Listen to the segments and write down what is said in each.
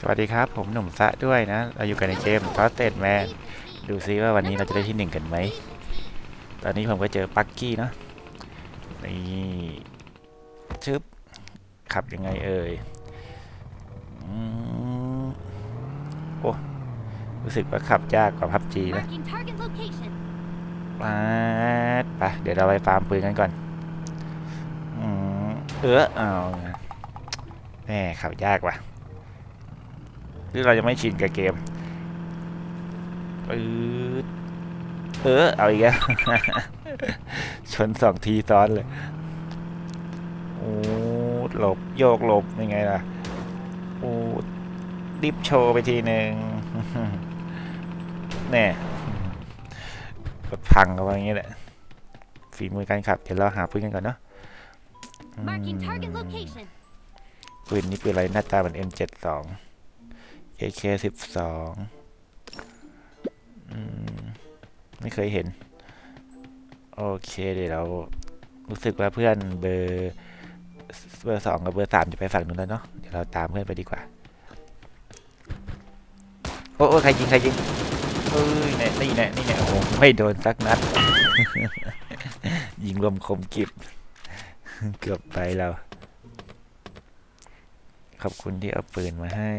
สวัสดีครับ ผมหนุ่มซะด้วยนะ เราอยู่กันในเกม t o s t e d Man ดูซิว่าวันนี้เราจะได้ที่หนึ่งกันไหม ตอนนี้ผมก็เจอปักกี้เนาะนี่ชึบ ขับยังไงเอ่ยอืมโอ้รู้สึกว่าขับยากกว่าพับจีนะ Marking target location. มาดไปเดี๋ยวเราไปฟาร์มปืนกันก่อนอืมเออเอาแม่ขับยากว่ะ หรือเราจะไม่ชินกับเกมปืดเออเอาอีกแล้วชนสองทีซ้อนเลยโอ้หลบโยกหลบยังไงล่ะโอ้ดิฟโชว์ไปทีหนึ่งแน่รถพังเข้าไปอย่างเงี้ยแหละฝีมือการขับ เดี๋ยวเราหาปืนกันก่อนเนาะอืม Marking target location. ปืนนี้ปืนอะไรหน้าตาเหมือน M72 AK12 อืมไม่เคยเห็น โอเคเดี๋ยวเรารู้สึกว่าเพื่อนเบอร์เบอร์สองกับเบอร์สามจะไปฝั่งนู้นแล้วเนาะเดี๋ยวเราตามเพื่อนไปดีกว่า โอ้โอ้ใครยิงใครยิงเอ้ยนี่ยนี่นี่ยนี่โอ้โหไม่โดนสักนัด ยิงลมคมกิบเกือบไปแล้วขอบคุณที่เอาปืนมาให้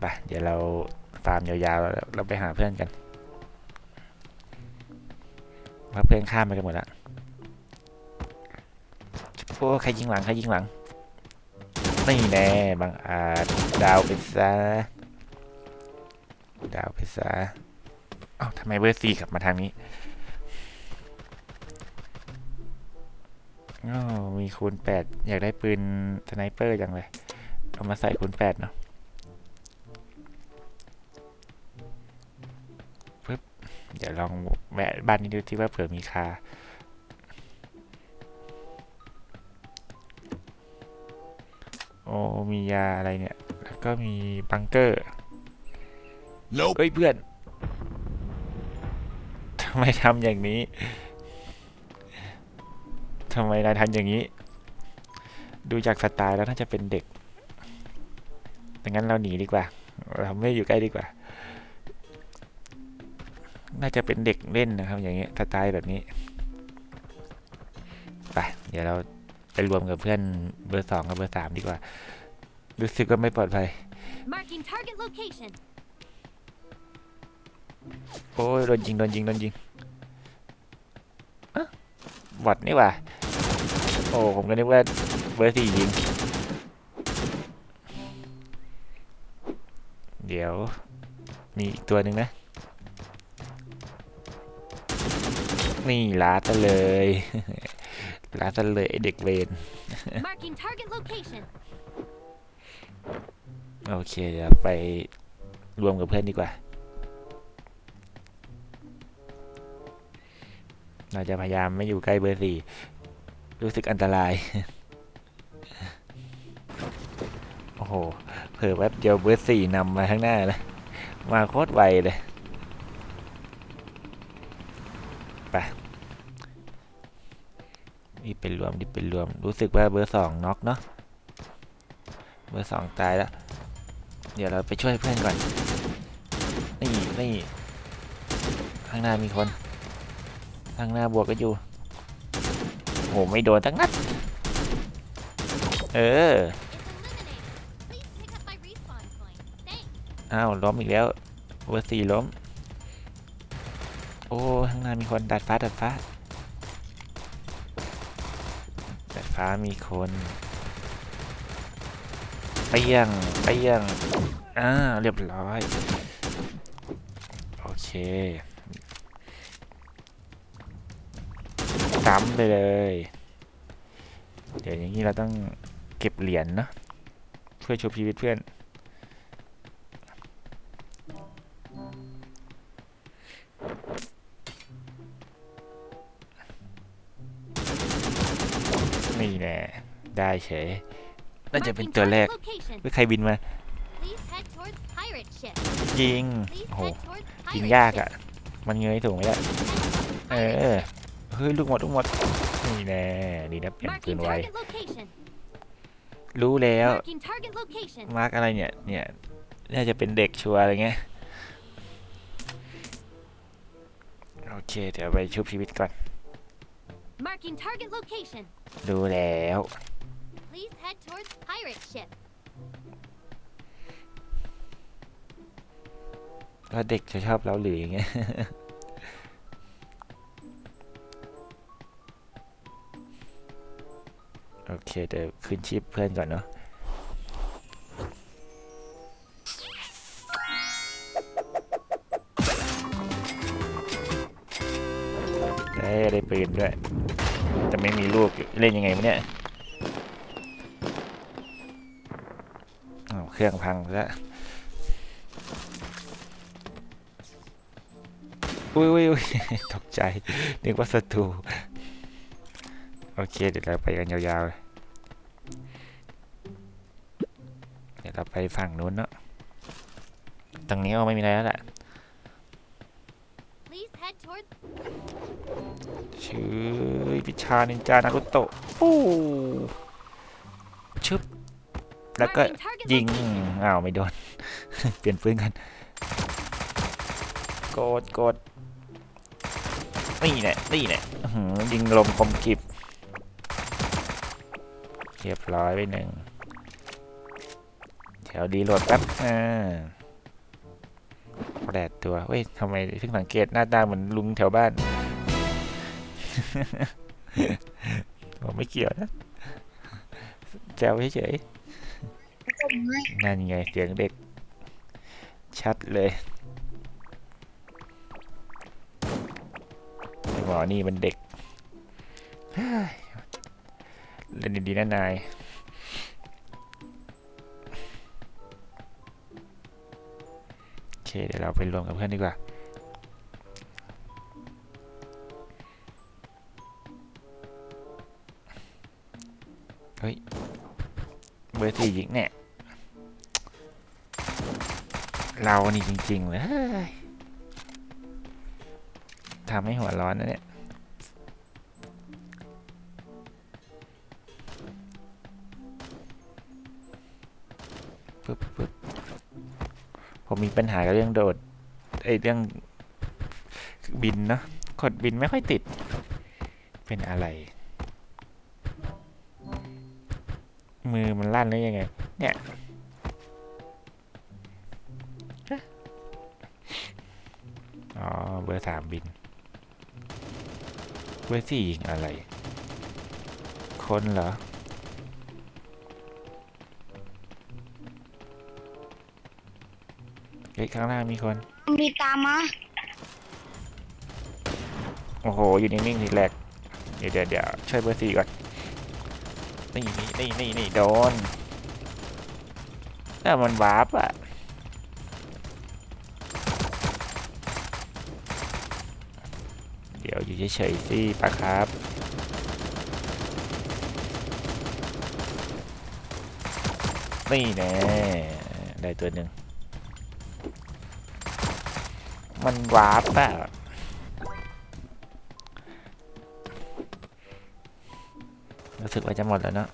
ไปเดี๋ยวเราฟาร์มยาวๆเราไปหาเพื่อนกันว่าเพื่อนข้ามไปกันหมดแล้วโอ้ใครยิงหลังใครยิงหลังนี่แน่บางอาจดาวไปซะดาวไปซะเอ้าทำไมเบอร์สี่กลับมาทางนี้ อ๋อมีคูณแปดอยากได้ปืนสไนเปอร์จังเลย เอามาใส่คูณแปดเนาะปึ๊บเดี๋ยวลองแวะบ้านนี้ดูที่ว่าเผื่อมีคาโอ้มียาอะไรเนี่ย แล้วก็มีบังเกอร์ Nope. เฮ้ยเพื่อนทำไมทำอย่างนี้ ทำไมนายทำอย่างนี้ ดูจากสไตล์แล้วน่าจะเป็นเด็กดังนั้นเราหนีดีกว่า เราไม่อยู่ใกล้ดีกว่า น่าจะเป็นเด็กเล่นนะครับ อย่างเงี้ยสไตล์แบบนี้ ไป เดี๋ยวเราไปรวมกับเพื่อนเบอร์สองกับเบอร์สามดีกว่า รู้สึกว่าไม่ปลอดภัย Marking target location. โอ้ยโดนยิงโดนยิงโดนยิงอะบอดนี่หว่าโอ้ผมก็นึกว่าเบอร์สี่ยิง เดี๋ยว มีอีกตัวหนึ่งนะ นี่ลาดซะเลยลาดซะเลยไอเด็กเวน Marking target location. โอเค เดี๋ยวไปรวมกับเพื่อนดีกว่า เราจะพยายามไม่อยู่ใกล้เบอร์สี่ รู้สึกอันตราย โอ้โห เผื่อแป๊บเดียวเบอร์สี่นำมาข้างหน้าเลย มาโคตรไวเลย ไปนี่เป็นรวมนี่เป็นรวม รู้สึกว่าเบอร์สองน็อกเนาะ เบอร์สองตายแล้ว เดี๋ยวเราไปช่วยเพื่อนก่อน นี่นี่ข้างหน้ามีคน ข้างหน้าบวกก็อยู่ หไม่โดนตั้งนัดเอออ้าวล้มอีกแล้วเบอร์สี่ล้ม โอ้ข้างหน้ามีคนดัดฟ้าดัดฟ้าดัดฟ้ามีคนเปี้ยงเปี้ยงอ่าเรียบร้อย โอเค ซ้ำไปเลย เดี๋ยวอย่างนี้เราต้องเก็บเหรียญเนอะเพื่อชุบชีวิตเพื่อน นี่แน่ได้เฉยน่าจะเป็น Marking ตัวแรก target location. เฮ้ยใครบินมา Please head towards pirate ship. ยิง Please โอ้โห head towards ยิง pirate ยาก ship. อะ่ะ มันเงยถูกไหมล่ะเออ เฮ้ยลูกหมดลูกหมดนี่แน่ดีนะเปลี่ยนปืน Marking ไว target location. รู้แล้ว Marking target location. มาร์กอะไรเนี่ยเนี่ยน่าจะเป็นเด็กชัวร์อะไรเงี้ยโอเคเดี๋ยวไปชุบชีวิตก่อน Marking target location. ดูแล้ว Please head towards pirate ship. ก็เด็กจะชอบเราหรืออย่างเงี้ย โอเคเดี๋ยวขึ้นชีพเพื่อนก่อนเนาะได้ได้ปืนด้วย แต่ไม่มีลูกเล่นยังไงวะเนี่ยเครื่องพังซะอุ้ยอุ้ยอุ้ยตกใจนึกว่าศัตรู โอเค เดี๋ยวเราไปกันยาวๆเลยเดี๋ยวเราไปฝั่งนู้นเนาะตรงนี้ก็ไม่มีอะไรแล้วแหละ Please head towards ชื่อวิชานินจานารุโตะฟู้ชึบแล้วก็ marking target ยิง location. อ้าวไม่โดน เปลี่ยนปืนกันกดกดนี่แหละนี่แหละอื้อหือยิงลมคมกริบ เรียบร้อยไปหนึ่งแถวดีโหลดแป๊บอ่าแปดตัว เว้ยทำไมเพิ่งสังเกตหน้าตาเหมือนลุงแถวบ้าน ผมไม่เกี่ยวนะแจวเฉยๆนั่นไงเสียงเด็ก ชัดเลยไอ้หมอนี่มันเด็ก เล่นดีๆนะนายโอเคเดี๋ยวเราไปรวมกับเพื่อนดีกว่าเฮ้ยเบอร์สี่ยิงเนี่ยเรานี่จริง ๆ เลยทำให้หัวร้อนนะเนี่ย ปึ๊บปึ๊บผมมีปัญหากับเรื่องโดดไอเรื่องบินเนาะกดบินไม่ค่อยติด เป็นอะไร มือมันลั่นได้ยังไง เนี่ยอ๋อเบอร์สามบิน เบอร์สี่ยิงอะไร คนเหรอ เฮ้ยข้างล่างมีคน มีตามมาโอ้โห อยู่นิ่งๆทีแรกเดี๋ยวเดี๋ยวเดี๋ยวช่วยเบอร์สี่ก่อนนี่นี่นี่นี่นี่โดนแต่มันวาร์ปอะเดี๋ยวอยู่เฉยๆสิปะครับนี่แน่ได้ตัวหนึ่ง มันวาร์ปอะรู้สึกว่าจะหมดแล้วเนอะ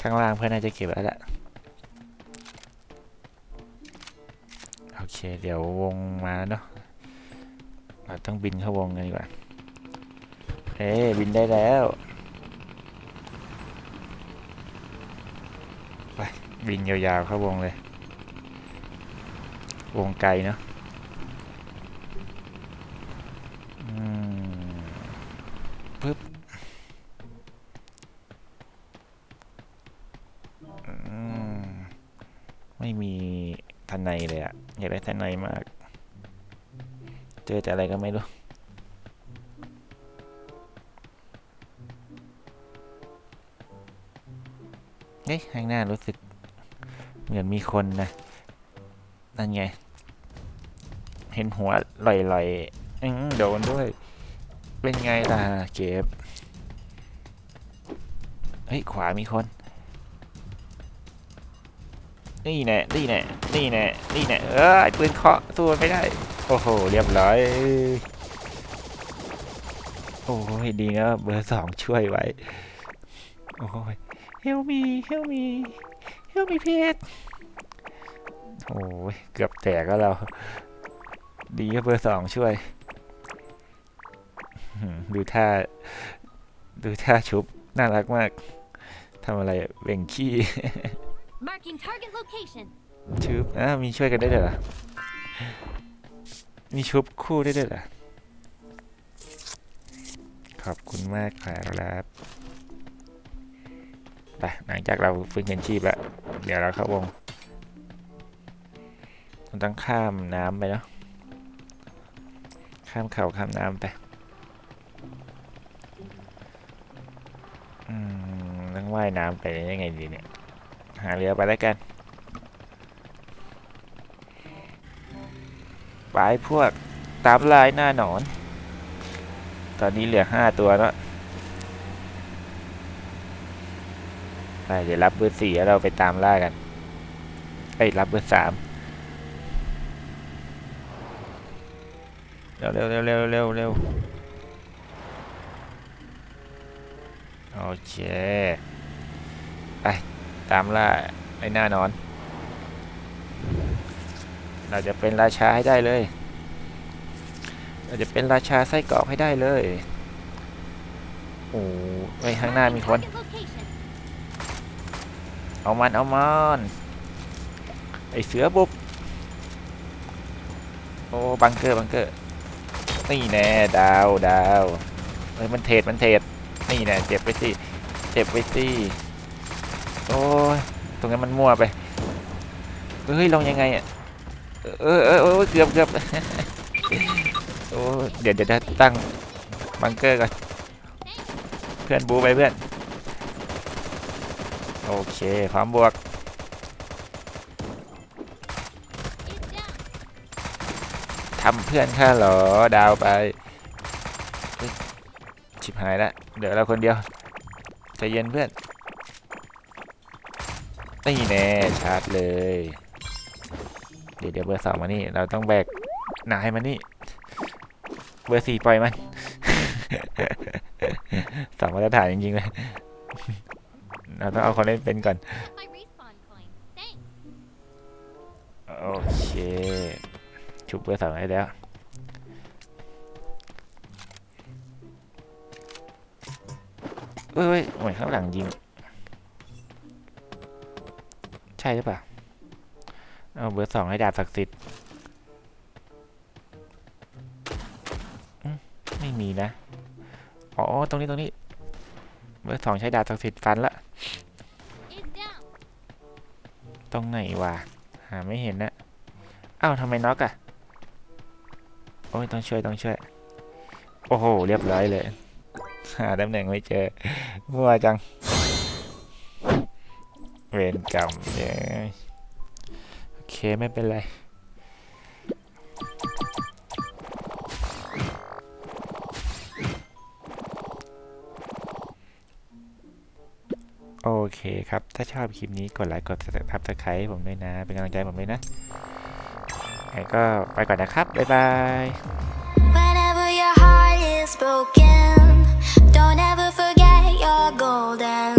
ข้างล่างเพื่อนน่าจะเก็บแล้วแหละโอเค เดี๋ยววงมาแล้วเนาะเราต้องบินเข้าวงกันดีกว่าเอ้บินได้แล้วไปบินยาวๆเข้าวงเลย วงไกลเนาะอืมอืมไม่มีทันในเลยอะอยากได้ทันในมาก เจอแต่อะไรก็ไม่รู้เฮ้ยข้างหน้ารู้สึกเหมือนมีคนนะ นั่นไง เห็นหัวลอยๆอืมโดนด้วย เป็นไงล่ะเก็บ เฮ้ย ขวามีคน นี่แน่นี่แน่นี่แน่นี่แน่เออไอปืนเคาะสู้มันไม่ได้ โอ้โห เรียบร้อย โอ้ยดีนะเบอร์สองช่วยไว้ โอ้ย help me help me help me พีท โอ้ยเกือบแตกแล้วเรา ดีก็เบอร์สองช่วยหืมดูท่า ดูท่าชุบ น่ารักมากทำอะไรอะเบ่งขี้ Marking target location. ชุบอ่ามีช่วยกันได้ด้วยเหรอมีชุบคู่ได้ด้วยเหรอขอบคุณมากครับไปหลังจากเราฟื้นคืนชีพแล้ว เดี๋ยวเราเข้าวง มันต้องข้ามน้ำไปเนาะข้ามเขาข้ามน้ำไปอืมต้องว่ายน้ำไปได้ไงดีเนี่ย หาเรือไปแล้วกัน ไปพวกตามลายหน้าหนอน ตอนนี้เหลือห้าตัวแล้วไปเดี๋ยวรับเบอร์สี่แล้วเราไปตามล่ากันเอ้ยรับเบอร์สาม เร็วเร็วเร็วเร็วเร็วเร็วโอเค ไป ตามล่าไอ้หน้านอน เราจะเป็นราชาให้ได้เลย เราจะเป็นราชาไส้กรอกให้ได้เลย โอ้ไว้ข้างหน้ามีคน เอามัน เอามัน ไอเสือบุก โอ้ บังเกอร์ บังเกอร์ นี่แน่ดาวดาวเฮ้ยมันเทรดมันเทรดนี่แน่เจ็บไปสิเจ็บไปสิโอ้ยตรงนั้นมันมั่วไปเฮ้ยลองยังไงอะเออเออเออเกือบเกือบโอ้เดี๋ยวเดี๋ยวตั้งบังเกอร์ก่อนเพื่อนบูไปเพื่อนโอเคพร้อมบวก ทำเพื่อนข้าเหรอดาวไปเฮ้ยชิบหายละเดี๋ยวเราคนเดียวใจเย็นเพื่อนนี่แน่ชาร์จเลย เดี๋ยวเดี๋ยวเบอร์สองมานี่ เราต้องแบกนายมานี่ เบอร์สี่ปล่อยมันสองมาตรฐานจริงๆเลยเราต้องเอาคนเล่นเป็นก่อน Pick up my respawn coin. Thanks. โอเค ชุบเบอร์สองได้แล้วเฮ้ยเหมือนข้างหลังยิง ใช่หรือเปล่า เอาเบอร์สองให้ดาบศักดิ์สิทธิ์ไม่มีนะ อ๋อ ตรงนี้ตรงนี้ เบอร์สองใช้ดาบศักดิ์สิทธิ์ฟันละ ตรงไหนวะ หาไม่เห็นนะ อ้าวทำไมน็อกอะ โอ้ยต้องช่วยต้องช่วย โอ้โห เรียบร้อยเลย หาตำแหน่งไม่เจอมั่วจัง เวรกรรมเนี่ยโอเคไม่เป็นไรโอเคครับ ถ้าชอบคลิปนี้กดไลค์ กดทับสไครต์ผมด้วยนะ เป็นกำลังใจผมด้วยนะ งั้นก็ไปก่อนนะครับ บ๊ายบาย Whenever your heart is broken, don't ever forget you're golden.